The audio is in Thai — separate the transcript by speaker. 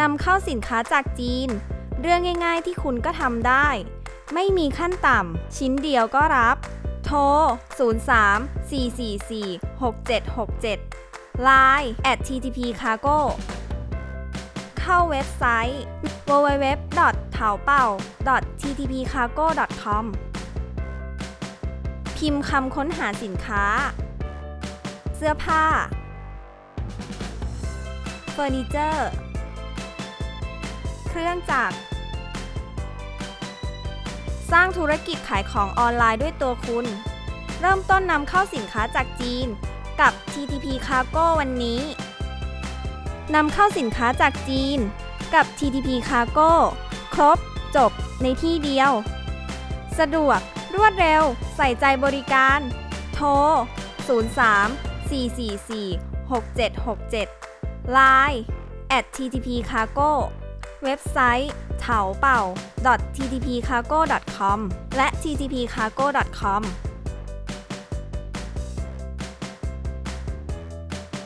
Speaker 1: นำเข้าสินค้าจากจีน เรื่องง่ายๆที่คุณก็ทำได้ ไม่มีขั้นต่ำ ชิ้นเดียวก็รับ โทร 03 444 6767 Line at ttp cargo เข้าเว็บไซต์ www. เถาเป่า ttpcargo.com พิมพ์คำค้นหาสินค้า เสื้อผ้า เฟอร์นิเจอร์ รื่องจักร สร้างธุรกิจขายของออนไลน์ด้วยตัวคุณ เริ่มต้นนำเข้าสินค้าจากจีน กับ TTP Cargo วันนี้นำเข้าสินค้าจากจีน กับ TTP Cargo ครบ จบ ในที่เดียว สะดวก รวดเร็ว ใส่ใจบริการ โทร 03 444 6767 Line at ttp cargo เว็บไซต์เถาเป่า ttp cargo com และ ttp cargo com